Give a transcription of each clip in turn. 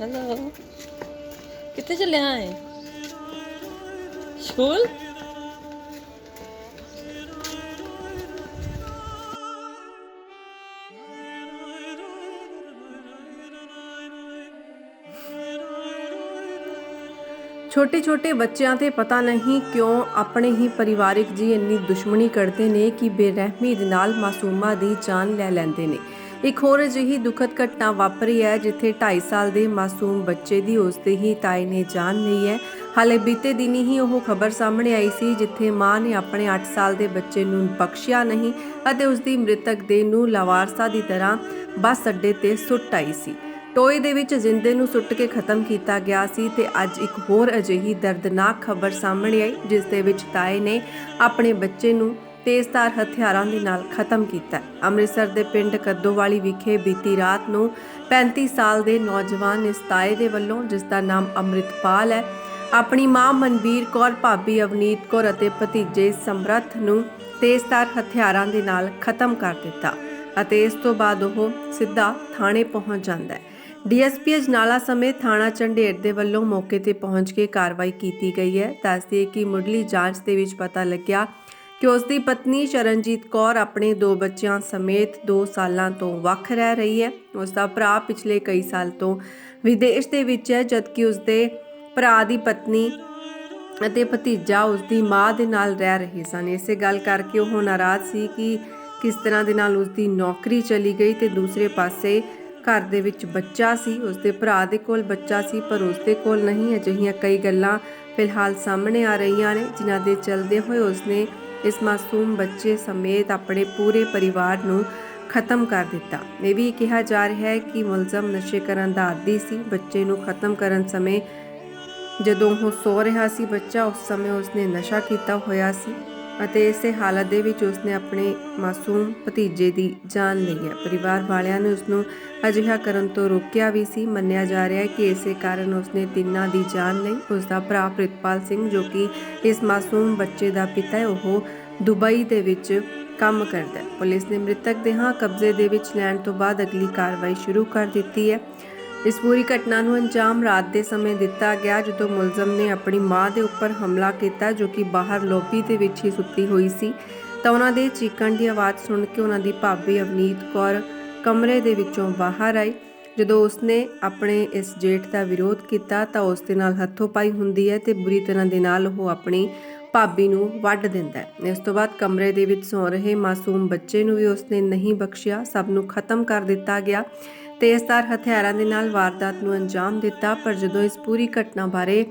Hello ਕਿੱਥੇ ਚੱਲਿਆ ਹੈ ਸਕੂਲ ਛੋਟੇ ਛੋਟੇ ਬੱਚਿਆਂ ਤੇ ਪਤਾ ਨਹੀਂ ਕਿਉਂ ਆਪਣੇ ਹੀ ਪਰਿਵਾਰਿਕ ਜੀ ਇੰਨੀ ਦੁਸ਼ਮਣੀ ਕਰਦੇ ਨੇ ਕਿ ਬੇਰਹਿਮੀ ਦੇ ਨਾਲ ਮਾਸੂਮਾਂ ਦੀ ਜਾਨ ਲੈ ਲੈਂਦੇ ਨੇ। ਇੱਕ ਹੋਰ ਅਜਿਹੀ ਦੁਖਦ ਘਟਨਾ ਵਾਪਰੀ ਹੈ, ਜਿੱਥੇ 2.5 ਸਾਲ ਦੇ ਮਾਸੂਮ ਬੱਚੇ ਦੀ ਉਸਦੇ ਹੀ ਤਾਏ ਨੇ ਜਾਨ ਲਈ ਹੈ। ਹਾਲੇ ਬੀਤੇ ਦਿਨੀ ਹੀ ਉਹ ਖਬਰ ਸਾਹਮਣੇ ਆਈ ਸੀ, ਜਿੱਥੇ ਮਾਂ ਨੇ ਆਪਣੇ 8 ਸਾਲ ਦੇ ਬੱਚੇ ਨੂੰ ਬਖਸ਼ਿਆ ਨਹੀਂ ਅਤੇ ਉਸਦੀ ਮ੍ਰਿਤਕ ਦੇਹ ਨੂੰ ਲਵਾਰਸਾ ਦੀ ਤਰ੍ਹਾਂ ਬੱਸ ਅੱਡੇ ਤੇ ਸੁੱਟ ਆਈ ਸੀ। ਟੋਏ ਦੇ ਵਿੱਚ ਜਿੰਦੇ ਨੂੰ ਸੁੱਟ ਕੇ ਖਤਮ ਕੀਤਾ ਗਿਆ ਸੀ ਤੇ ਅੱਜ ਇੱਕ ਹੋਰ ਅਜਿਹੀ ਦਰਦਨਾਕ ਖਬਰ ਸਾਹਮਣੇ ਆਈ, ਜਿਸ ਦੇ ਵਿੱਚ ਤਾਏ ਨੇ ਆਪਣੇ ਬੱਚੇ ਨੂੰ ਤੇਜ਼ਧਾਰ ਹਥਿਆਰਾਂ ਦੇ ਨਾਲ ਖਤਮ ਕੀਤਾ। ਅੰਮ੍ਰਿਤਸਰ ਦੇ ਪਿੰਡ ਕੱਦੋਵਾਲੀ ਵਿਖੇ ਬੀਤੀ ਰਾਤ ਨੂੰ 35 ਸਾਲ ਦੇ ਨੌਜਵਾਨ ਇਸ ਤਾਏ ਦੇ ਵੱਲੋਂ, ਜਿਸ ਦਾ ਨਾਮ ਅੰਮ੍ਰਿਤਪਾਲ ਹੈ, ਆਪਣੀ ਮਾਂ ਮਨਬੀਰ ਕੌਰ, ਭਾਬੀ ਅਵਨੀਤ ਕੌਰ ਅਤੇ ਭਤੀਜੇ ਸਮਰੱਥ ਨੂੰ ਤੇਜ਼ਧਾਰ ਹਥਿਆਰਾਂ ਦੇ ਨਾਲ ਖਤਮ ਕਰ ਦਿੱਤਾ ਅਤੇ ਇਸ ਤੋਂ ਬਾਅਦ ਉਹ ਸਿੱਧਾ ਥਾਣੇ ਪਹੁੰਚ ਜਾਂਦਾ ਹੈ। ਡੀਐਸਪੀ ਅਜਨਾਲਾ ਸਮੇਤ ਥਾਣਾ ਚੰਡੇਰ ਦੇ ਵੱਲੋਂ ਮੌਕੇ ਤੇ ਪਹੁੰਚ ਕੇ ਕਾਰਵਾਈ ਕੀਤੀ ਗਈ ਹੈ। ਦੱਸਦੀ ਹੈ ਕਿ ਮੁੱਢਲੀ ਜਾਂਚ ਦੇ ਵਿੱਚ ਪਤਾ ਲੱਗਿਆ ਕਿ ਉਸ ਦੀ ਪਤਨੀ ਸ਼ਰਨਜੀਤ ਕੌਰ ਆਪਣੇ ਦੋ ਬੱਚਿਆਂ ਸਮੇਤ 2 ਸਾਲਾਂ ਤੋਂ ਵੱਖ ਰਹਿ ਰਹੀ ਹੈ। ਉਸ ਦਾ ਭਰਾ ਪਿਛਲੇ ਕਈ ਸਾਲ ਤੋਂ ਵਿਦੇਸ਼ ਦੇ ਵਿੱਚ ਹੈ, ਜਦਕਿ ਉਸ ਦੇ ਭਰਾ ਦੀ ਪਤਨੀ ਅਤੇ ਭਤੀਜਾ ਉਸ ਦੀ ਮਾਂ ਦੇ ਨਾਲ ਰਹਿ ਰਹੇ ਸਨ। ਇਸੇ ਗੱਲ ਕਰਕੇ ਉਹ ਨਾਰਾਜ਼ ਸੀ ਕਿ ਕਿਸ ਤਰ੍ਹਾਂ ਦੇ ਨਾਲ ਉਸ ਦੀ ਨੌਕਰੀ ਚਲੀ ਗਈ ਤੇ ਦੂਸਰੇ ਪਾਸੇ ਘਰ ਦੇ ਵਿੱਚ ਬੱਚਾ ਸੀ। ਉਸ ਦੇ ਭਰਾ ਦੇ ਕੋਲ ਬੱਚਾ ਸੀ, ਪਰ ਉਸ ਦੇ ਕੋਲ ਨਹੀਂ। ਅਜਿਹੀਆਂ ਕਈ ਗੱਲਾਂ ਫਿਲਹਾਲ ਸਾਹਮਣੇ ਆ ਰਹੀਆਂ ਨੇ, ਜਿਨ੍ਹਾਂ ਦੇ ਚਲਦੇ ਹੋਏ ਉਸਨੇ ਇਸ ਮਾਸੂਮ ਬੱਚੇ ਸਮੇਤ ਆਪਣੇ ਪੂਰੇ ਪਰਿਵਾਰ ਨੂੰ ਖਤਮ ਕਰ ਦਿੱਤਾ। ਇਹ ਵੀ ਕਿਹਾ ਜਾ ਰਿਹਾ ਹੈ ਕਿ ਮੁਲਜ਼ਮ ਨਸ਼ੇ ਕਰਨ ਦਾ ਆਦੀ ਸੀ। ਬੱਚੇ ਨੂੰ ਖਤਮ ਕਰਨ ਸਮੇਂ ਜਦੋਂ ਉਹ ਸੋ ਰਿਹਾ ਸੀ, ਬੱਚਾ ਉਸ ਸਮੇਂ ਉਸਨੇ ਨਸ਼ਾ ਕੀਤਾ ਹੋਇਆ ਸੀ। ਅਤੇ ਇਸੇ ਹਾਲਤ ਦੇ ਵਿੱਚ ਉਸਨੇ ਆਪਣੇ ਮਾਸੂਮ ਭਤੀਜੇ ਦੀ ਜਾਨ ਲਈ ਹੈ। ਪਰਿਵਾਰ ਵਾਲਿਆਂ ਨੇ ਉਸਨੂੰ ਅਜਿਹਾ ਕਰਨ ਤੋਂ ਰੋਕਿਆ ਵੀ ਸੀ। ਮੰਨਿਆ ਜਾ ਰਿਹਾ ਹੈ ਕਿ ਇਸੇ ਕਾਰਨ ਉਸਨੇ ਤਿੰਨਾਂ ਦੀ ਜਾਨ ਲਈ ਉਸ ਦਾ ਭਰਾ ਪ੍ਰਿਤਪਾਲ ਸਿੰਘ, ਜੋ ਕਿ ਇਸ ਮਾਸੂਮ ਬੱਚੇ ਦਾ ਪਿਤਾ ਹੈ, ਉਹ ਦੁਬਈ ਦੇ ਵਿੱਚ ਕੰਮ ਕਰਦਾ ਹੈ। ਪੁਲਿਸ ਨੇ ਮ੍ਰਿਤਕ ਦੇਹਾਂ ਕਬਜ਼ੇ ਦੇ ਵਿੱਚ ਲੈਣ ਤੋਂ ਬਾਅਦ ਅਗਲੀ ਕਾਰਵਾਈ ਸ਼ੁਰੂ ਕਰ ਦਿੱਤੀ ਹੈ। ਇਸ ਪੂਰੀ ਘਟਨਾ ਨੂੰ ਅੰਜਾਮ ਰਾਤ ਦੇ ਸਮੇਂ ਦਿੱਤਾ ਗਿਆ, ਜਦੋਂ ਮੁਲਜ਼ਮ ਨੇ ਆਪਣੀ ਮਾਂ ਦੇ ਉੱਪਰ ਹਮਲਾ ਕੀਤਾ, ਜੋ ਕਿ ਬਾਹਰ ਲੋਬੀ ਦੇ ਵਿੱਚ ਹੀ ਸੁੱਤੀ ਹੋਈ ਸੀ। ਤਾਂ ਉਹਨਾਂ ਦੇ ਚੀਕਣ ਦੀ ਆਵਾਜ਼ ਸੁਣ ਕੇ ਉਹਨਾਂ ਦੀ ਭਾਬੀ ਅਵਨੀਤ ਕੌਰ ਕਮਰੇ ਦੇ ਵਿੱਚੋਂ ਬਾਹਰ ਆਈ। ਜਦੋਂ ਉਸਨੇ ਆਪਣੇ ਇਸ ਜੇਠ ਦਾ ਵਿਰੋਧ ਕੀਤਾ, ਤਾਂ ਉਸ ਦੇ ਨਾਲ ਹੱਥੋਂ ਪਾਈ ਹੁੰਦੀ ਹੈ ਤੇ ਬੁਰੀ ਤਰ੍ਹਾਂ ਦੇ ਨਾਲ ਉਹ ਆਪਣੀ ਭਾਬੀ ਨੂੰ ਵੱਢ ਦਿੰਦਾ ਹੈ। ਇਸ ਤੋਂ ਬਾਅਦ ਕਮਰੇ ਦੇ ਵਿੱਚ ਸੌ ਰਹੇ ਮਾਸੂਮ ਬੱਚੇ ਨੂੰ ਵੀ ਉਸਨੇ ਨਹੀਂ ਬਖਸ਼ਿਆ, ਸਭ ਨੂੰ ਖਤਮ ਕਰ ਦਿੱਤਾ ਗਿਆ। ਤੇਜ਼ਧਾਰ ਹਥਿਆਰਾਂ ਦੇ ਨਾਲ ਵਾਰਦਾਤ ਨੂੰ ਅੰਜਾਮ ਦਿੱਤਾ, ਪਰ ਜਦੋਂ ਇਸ ਪੂਰੀ ਘਟਨਾ ਬਾਰੇ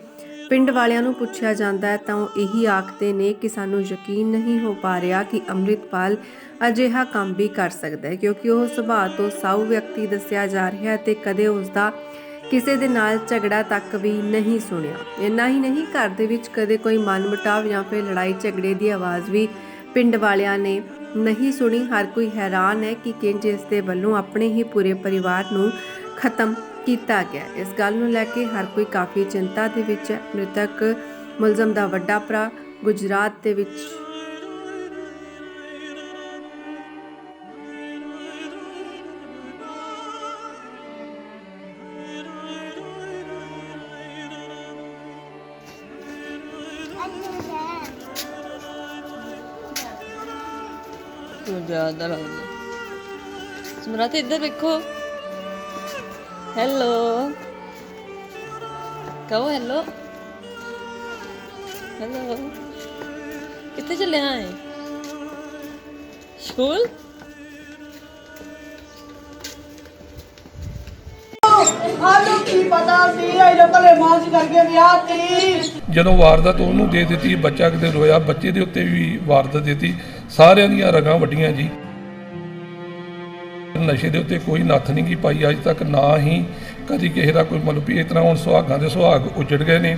ਪਿੰਡ ਵਾਲਿਆਂ ਨੂੰ ਪੁੱਛਿਆ ਜਾਂਦਾ ਹੈ, ਤਾਂ ਉਹ ਇਹੀ ਆਖਦੇ ਨੇ ਕਿ ਸਾਨੂੰ ਯਕੀਨ ਨਹੀਂ ਹੋ ਪਾ ਰਿਹਾ ਕਿ ਅੰਮ੍ਰਿਤਪਾਲ ਅਜਿਹਾ ਕੰਮ ਵੀ ਕਰ ਸਕਦਾ ਹੈ, ਕਿਉਂਕਿ ਉਹ ਸੁਭਾਅ ਤੋਂ ਸਾਊ ਵਿਅਕਤੀ ਦੱਸਿਆ ਜਾ ਰਿਹਾ ਹੈ ਤੇ ਕਦੇ ਉਸ ਦਾ ਕਿਸੇ ਦੇ ਨਾਲ ਝਗੜਾ ਤੱਕ ਵੀ ਨਹੀਂ ਸੁਣਿਆ। ਇੰਨਾ ਹੀ ਨਹੀਂ, ਘਰ ਦੇ ਵਿੱਚ ਕਦੇ ਕੋਈ ਮਨਮੁਟਾਵ ਜਾਂ ਫਿਰ ਲੜਾਈ ਝਗੜੇ ਦੀ ਆਵਾਜ਼ ਵੀ ਪਿੰਡ ਵਾਲਿਆਂ ਨੇ ਨਹੀਂ ਸੁਣੀ, ਹਰ ਕੋਈ ਹੈਰਾਨ ਹੈ ਕਿ ਕਿੰਜ ਇਸ ਦੇ ਵੱਲੋਂ ਆਪਣੇ ਹੀ ਪੂਰੇ ਪਰਿਵਾਰ ਨੂੰ ਖਤਮ ਕੀਤਾ ਗਿਆ। ਇਸ ਗੱਲ ਨੂੰ ਲੈ ਕੇ ਹਰ ਕੋਈ ਕਾਫੀ ਚਿੰਤਾ ਦੇ ਵਿੱਚ ਹੈ। ਮ੍ਰਿਤਕ ਮੁਲਜ਼ਮ ਦਾ ਵੱਡਾ ਭਰਾ ਗੁਜਰਾਤ ਦੇ ਵਿੱਚ ਤੂੰ ਜ਼ਿਆਦਾ ਲੱਗਦਾ ਸਮਰਾਤ ਇੱਧਰ ਵੇਖੋ। ਹੈਲੋ ਕਹੋ ਹੈਲੋ ਹੈਲੋ ਕਿੱਥੇ ਚੱਲਿਆ ਹੈ ਸਕੂਲ ਆਲੂ ਕੀ ਪਤਾ ਸੀ ਇਹ ਭਲੇ ਮਾਸ ਕਰਕੇ ਵਿਆਹ ਤੀ। ਜਦੋਂ ਵਾਰਦਾਤ ਉਹਨੂੰ ਦੇ ਦਿੱਤੀ ਬੱਚਾ ਕਿਤੇ ਰੋਇਆ ਬੱਚੇ ਦੇ ਉੱਤੇ ਵੀ ਵਾਰਦਾਤ ਦਿੱਤੀ। ਸਾਰਿਆਂ ਦੀਆਂ ਰਗਾਂ ਵੱਡੀਆਂ ਜੀ। ਨਸ਼ੇ ਦੇ ਉੱਤੇ ਕੋਈ ਨੱਥ ਨਹੀਂ ਕੀ ਪਾਈ, ਅੱਜ ਤੱਕ ਨਾ ਹੀ ਕਦੀ ਕਿਸੇ ਦਾ ਕੋਈ ਮਤਲਬ ਵੀ ਇਸ ਤਰ੍ਹਾਂ ਹੁਣ ਸੁਹਾਗਾਂ ਦੇ ਸੁਹਾਗ ਉਜੜ ਗਏ ਨੇ।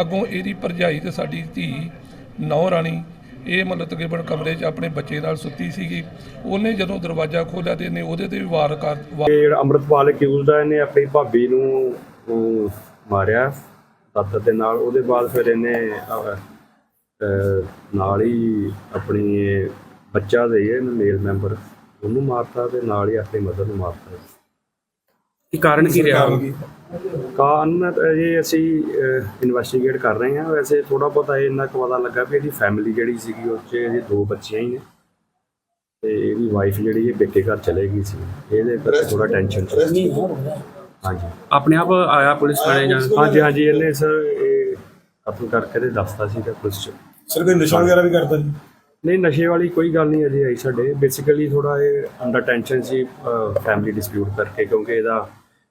ਅੱਗੋਂ ਇਹਦੀ ਭਰਜਾਈ ਤੇ ਸਾਡੀ ਧੀ ਨੌ ਰਾਣੀ ਇਹ ਮਤਲਬ ਤਕਰੀਬਨ ਕਮਰੇ 'ਚ ਆਪਣੇ ਬੱਚੇ ਨਾਲ ਸੁੱਤੀ ਸੀਗੀ। ਉਹਨੇ ਜਦੋਂ ਦਰਵਾਜ਼ਾ ਖੋਲ੍ਹਿਆ ਤੇ ਇਹਨੇ ਉਹਦੇ ਤੇ ਵੀ ਵਾਰ ਕਰ ਇਹ ਜਿਹੜਾ ਅੰਮ੍ਰਿਤਪਾਲ ਅਕਿਊਜ਼ਡ ਆ ਇਹਨੇ ਆਪਣੀ ਭਾਬੀ ਨੂੰ ਮਾਰਿਆ ਦਾਤਰ ਦੇ ਨਾਲ। ਉਹਦੇ ਬਾਅਦ ਫਿਰ ਇਹਨੇ ਅਹ, ਅਹ, ਨਾਲ ਹੀ ਆਪਣੀ ਇਹ ਬੱਚਾ ਦੇ ਇਹ ਮੇਲ ਮੈਂਬਰ ਉਹਨੂੰ ਮਾਰਤਾ ਤੇ ਨਾਲ ਹੀ ਆਪਣੀ ਮਦਰ ਨੂੰ ਮਾਰਤਾ। ਕੀ ਕਾਰਨ ਕੀ ਰਿਹਾ? ਕਾਰਨ ਇਹ ਅਸੀਂ ਇਨਵੈਸਟੀਗੇਟ ਕਰ ਰਹੇ ਹਾਂ। ਵੈਸੇ ਥੋੜਾ ਬਹੁਤਾ ਇਹ ਇੰਨਾ ਕੁ ਪਤਾ ਲੱਗਾ ਵੀ ਇਹਦੀ ਫੈਮਿਲੀ ਜਿਹੜੀ ਸੀਗੀ ਉਹ 'ਚ ਇਹਦੇ ਦੋ ਬੱਚੀਆਂ ਹੀ ਨੇ। ਤੇ ਇਹਦੀ ਵਾਈਫ ਜਿਹੜੀ ਇਹ ਪੇਕੇ ਘਰ ਚਲੇ ਗਈ ਸੀ। ਇਹਦੇ ਕਰਕੇ ਥੋੜਾ ਟੈਨਸ਼ਨ ਸੀ। ਹਾਂਜੀ। ਆਪਣੇ ਆਪ ਆਇਆ ਪੁਲਿਸ ਥਾਣੇ ਜਾਂ ਹਾਂਜੀ ਹਾਂਜੀ ਇਹਨੇ ਸਰ ਇਹ ਕਤਲ ਕਰਕੇ ਤੇ ਦੱਸਤਾ ਸੀਗਾ ਪੁਲਿਸ ਚ। ਸਰ ਕੋਈ ਨਸ਼ਾ ਵਗੈਰਾ ਵੀ ਕਰਦਾ ਜੀ ਨਹੀਂ ਨਸ਼ੇ ਵਾਲੀ ਕੋਈ ਗੱਲ ਨਹੀਂ ਅਜੇ ਆਈ ਸਾਡੇ। ਬੇਸਿਕਲੀ ਥੋੜਾ ਇਹ ਅੰਡਰ ਟੈਨਸ਼ਨ ਸੀ ਫੈਮਿਲੀ ਡਿਸਪਿਊਟ ਕਰਕੇ ਕਿਉਂਕਿ ਇਹਦਾ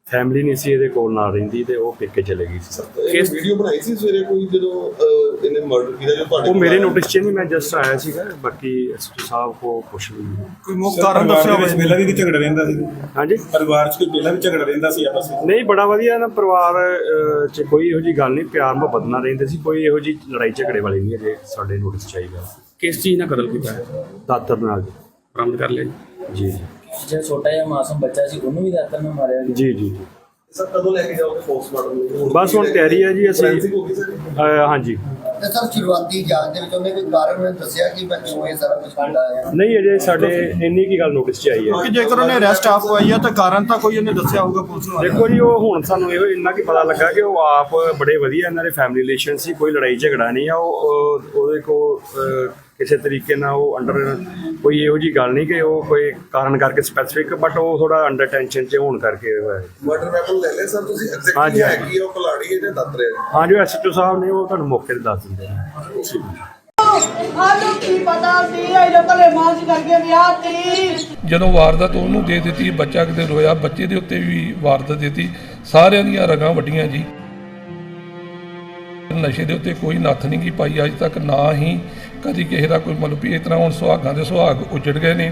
ਫੈਮਿਲੀ ਨਹੀਂ ਸੀ ਇਹਦੇ ਕੋਲ ਨਾਲ ਰਹਿੰਦੀ ਤੇ ਉਹ ਪੇਕੇ ਚਲੇ ਗਈ ਸੀ। ਇਹ ਵੀਡੀਓ ਬਣਾਈ ਸੀ ਸਵੇਰੇ ਕੋਈ ਜਦੋਂ ਇਹਨੇ ਮਰਡਰ ਕੀਤਾ ਜੋ ਤੁਹਾਡੇ ਉਹ ਮੇਰੇ? ਨੋਟਿਸ 'ਚ ਨਹੀਂ ਮੈਂ ਜਸਟ ਆਇਆ ਸੀਗਾ ਬਾਕੀ ਐਸਪੀ ਸਾਹਿਬ ਕੋ ਪੁੱਛ ਲਈ ਕੋਈ ਮੁੱਖ ਕਾਰਨ ਦੱਸਿਆ ਹੋਵੇ ਪਹਿਲਾਂ ਵੀ ਕਿ ਝਗੜਾ ਰਹਿੰਦਾ ਸੀ? ਹਾਂਜੀ? ਪਰਿਵਾਰ 'ਚ ਕੋਈ ਪਹਿਲਾਂ ਵੀ ਝਗੜਾ ਰਹਿੰਦਾ ਸੀ ਆਪਸ ਵਿੱਚ? ਨਹੀਂ ਬੜਾ ਵਧੀਆ ਨਾ ਪਰਿਵਾਰ 'ਚ ਕੋਈ ਇਹੋ ਜੀ ਗੱਲ ਨਹੀਂ ਪਿਆਰ ਮੁਹੱਬਤ ਨਾਲ ਰਹਿੰਦੇ ਸੀ ਕੋਈ ਇਹੋ ਜੀ ਲੜਾਈ ਝਗੜੇ ਵਾਲੀ ਨਹੀਂ ਅਜੇ ਸਾਡੇ ਨੋਟਿਸ 'ਚ ਆਈ ਗੱਲ। ਕਿਸ ਚੀਜ਼ ਨਾਲ ਕਤਲ ਕੀਤਾ? ਹੈ ਦਾਤਰ ਨਾਲ। ਬਰਾਮਦ ਕਰ ਲਿਆ ਜੀ ਜੀ? ਜੀ। ਜਿਹੜਾ ਛੋਟਾ ਜਿਹਾ ਮਾਸੂਮ ਬੱਚਾ ਸੀ ਉਹਨੂੰ ਵੀ ਦਾਤਰ ਨਾਲ ਮਾਰਿਆ ਗਿਆ। ਜੀ ਜੀ। ਜੀ ਸਰ ਕਦੋਂ ਲੈ ਕੇ ਜਾਓਗੇ ਪੋਸਟਮਾਰਟਮ ਬਸ ਹੁਣ ਤਿਆਰੀ ਹੈ ਜੀ ਅਸੀਂ ਹੋ ਅਹ, ਹਾਂਜੀ। ਤੇ ਸਰ ਸ਼ੁਰੂਆਤੀ ਜਾਂਚ ਦੇ ਵਿੱਚ ਉਹਨੇ ਕੋਈ ਕਾਰਨ ਮੈਨੂੰ ਦੱਸਿਆ ਕਿ ਮੈਂ ਕਿਉਂ ਇਹ ਸਾਰਾ ਕੁਝ ਕਰਦਾ ਆ ਨਹੀਂ ਅਜੇ ਸਾਡੇ ਇੰਨੀ ਕੀ ਗੱਲ ਨੋਟਿਸ 'ਚ ਆਈ ਹੈ। ਕਿ ਜੇਕਰ ਉਹਨੇ ਅਰੈਸਟ ਆਪ ਹੋਈ ਆ ਤਾਂ ਕਾਰਨ ਤਾਂ ਕੋਈ ਉਹਨੇ ਦੱਸਿਆ ਹੋਊਗਾ ਪੁਲਿਸ ਨੂੰ। ਦੇਖੋ ਜੀ ਉਹ ਹੁਣ ਸਾਨੂੰ ਇਹੋ ਇੰਨਾ ਕੀ ਪਤਾ ਲੱਗਾ ਕਿ ਉਹ ਆਪ ਬੜੇ ਵਧੀਆ ਇਹਨਾਂ ਦੇ ਫੈਮਿਲੀ ਰਿਲੇਸ਼ਨ ਸੀ ਕੋਈ ਲੜਾਈ ਝਗੜਾ ਨਹੀਂ ਆ ਉਹ ਉਹ- ਉਹਦੇ ਕੋ ਕਿਸੇ ਤਰੀਕੇ ਨਾਲ ਉਹ ਅੰਡਰ ਕੋਈ ਇਹੋ ਜੀ ਗੱਲ ਨਹੀਂ ਕਿ ਉਹ ਕੋਈ ਕਾਰਨ ਕਰਕੇ ਸਪੈਸੀਫਿਕ ਬਟ ਉਹ ਥੋੜਾ ਅੰਡਰ ਟੈਨਸ਼ਨ 'ਚ ਹੋਣ ਕਰਕੇ ਹੋਇਆ ਹੈ। ਮਰਡਰ ਵੈਪਨ ਲੈ ਲੈ ਸਰ ਤੁਸੀਂ? ਐਗਜ਼ੈਕਟਲੀ। ਹੈ ਕੀ ਉਹ ਕਲਾੜੀ ਹੈ ਜਾਂ ਦਾਤਰ ਹੈ? ਹਾਂ ਜੋ ਐਸਐਚਓ ਸਾਹਿਬ ਨੇ ਉਹ ਤੁਹਾਨੂੰ ਮੌਕੇ ਤੇ ਦੱਸ ਦਿੰਦੇ ਨੇ ਸਾਨੂੰ ਕੀ ਪਤਾ ਸੀ ਇਹ ਭਲੇ ਮਾਂਜ ਕਰਕੇ ਵਿਆਹ ਤੀ। ਜਦੋਂ ਵਾਰਦਾਤ ਉਹਨੂੰ ਦੇ ਦਿੱਤੀ ਬੱਚਾ ਕਿਤੇ ਰੋਇਆ ਬੱਚੇ ਦੇ ਉੱਤੇ ਵੀ ਵਾਰਦਾਤ ਦਿੱਤੀ ਸਾਰਿਆਂ ਦੀਆਂ ਰਗਾਂ ਵੱਡੀਆਂ ਜੀ। ਨਸ਼ੇ ਦੇ ਉੱਤੇ ਕੋਈ ਨੱਥ ਨਹੀਂ ਕੀ ਪਾਈ, ਅੱਜ ਤੱਕ ਨਾ ਹੀ ਕਦੀ ਕਿਸੇ ਦਾ ਕੋਈ ਮਤਲਬ ਵੀ ਇਸ ਤਰ੍ਹਾਂ ਹੁਣ ਸੁਹਾਗਾਂ ਦੇ ਸੁਹਾਗ ਉਜੜ ਗਏ ਨੇ।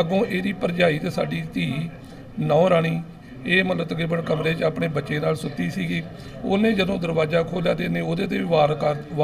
ਅੱਗੋਂ ਇਹਦੀ ਭਰਜਾਈ ਤੇ ਸਾਡੀ ਧੀ ਨੌ ਰਾਣੀ ਇਹ ਮਤਲਬ ਤਕਰੀਬਨ ਕਮਰੇ 'ਚ ਆਪਣੇ ਬੱਚੇ ਨਾਲ ਸੁੱਤੀ ਸੀਗੀ। ਉਹਨੇ ਜਦੋਂ ਦਰਵਾਜ਼ਾ ਖੋਲ੍ਹਿਆ ਤੇ ਇਹਨੇ ਉਹਦੇ ਤੇ ਵੀ ਵਾਰ ਕਰ